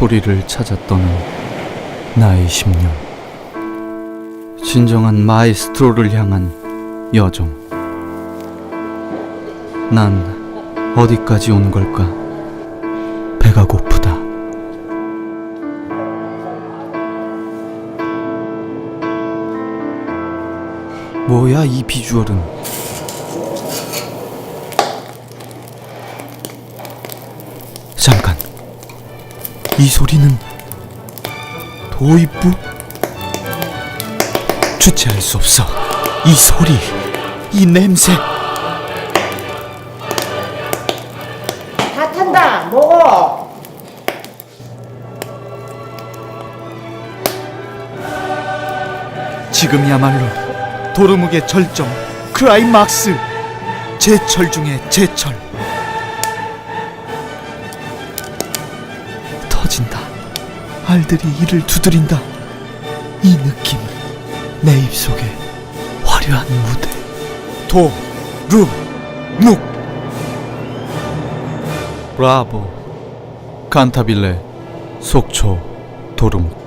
소리를 떠는 나의 10년. 진정한 마에스트로를 향한 여정. 난 어디까지 온 걸까? 배가 고프다. 뭐야 이 비주얼은? 잠깐. 이 소리는 도입부? 주체할 수 없어. 이 소리, 이 냄새. 다 탄다 먹어 지금이야말로 도르묵의 절정, 클라이막스. 제철 중의 제철. 터진다. 알들이 이를 두드린다. 이 느낌. 내 입속에 화려한 무대. 도, 루, 묵. 브라보. 칸타빌레, 속초, 도르묵.